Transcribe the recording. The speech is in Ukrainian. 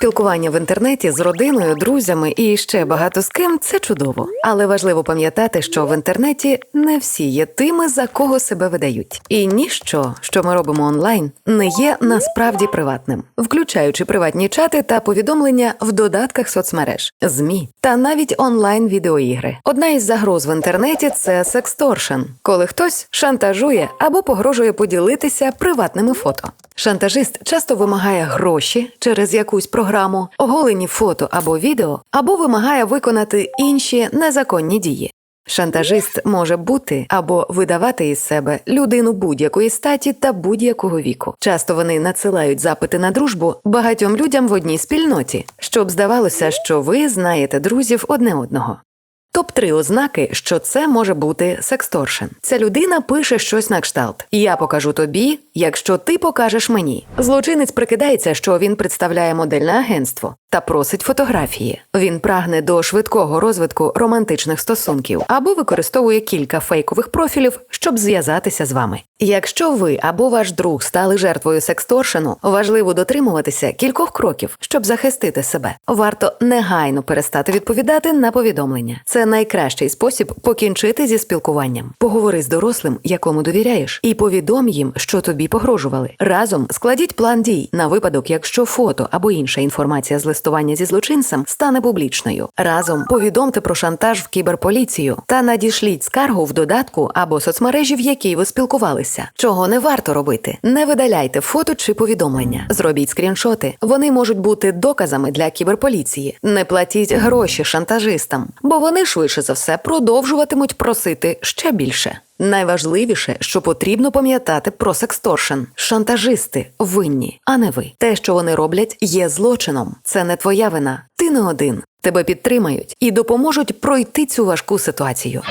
Спілкування в інтернеті з родиною, друзями і ще багато з ким це чудово. Але важливо пам'ятати, що в інтернеті не всі є тими, за кого себе видають. І ніщо, що ми робимо онлайн, не є насправді приватним, включаючи приватні чати та повідомлення в додатках соцмереж, змі та навіть онлайн відеоігри. Одна із загроз в інтернеті це сексторшн, коли хтось шантажує або погрожує поділитися приватними фото. Шантажист часто вимагає гроші через якусь програму, оголені фото або відео, або вимагає виконати інші незаконні дії. Шантажист може бути або видавати із себе людину будь-якої статі та будь-якого віку. Часто вони надсилають запити на дружбу багатьом людям в одній спільноті, щоб здавалося, що ви знаєте друзів одне одного. Топ 3 ознаки, що це може бути сексторшен. Ця людина пише щось на кшталт: Я покажу тобі, якщо ти покажеш мені. Злочинець прикидається, що він представляє модельне агентство та просить фотографії. Він прагне до швидкого розвитку романтичних стосунків або використовує кілька фейкових профілів, щоб зв'язатися з вами. Якщо ви або ваш друг стали жертвою сексторшену, важливо дотримуватися кількох кроків, щоб захистити себе. Варто негайно перестати відповідати на повідомлення. Це найкращий спосіб покінчити зі спілкуванням. Поговори з дорослим, якому довіряєш, і повідом їм, що тобі погрожували. Разом складіть план дій на випадок, якщо фото або інша інформація з листування зі злочинцем стане публічною. Разом повідомте про шантаж в кіберполіцію та надішліть скаргу в додатку або соцмережі, в якій ви спілкувалися. Чого не варто робити? Не видаляйте фото чи повідомлення. Зробіть скріншоти. Вони можуть бути доказами для кіберполіції. Не платіть гроші шантажистам, бо вони швидше за все продовжуватимуть просити ще більше. Найважливіше, що потрібно пам'ятати про сексторшн. Шантажисти винні, а не ви. Те, що вони роблять, є злочином. Це не твоя вина. Ти не один. Тебе підтримають і допоможуть пройти цю важку ситуацію.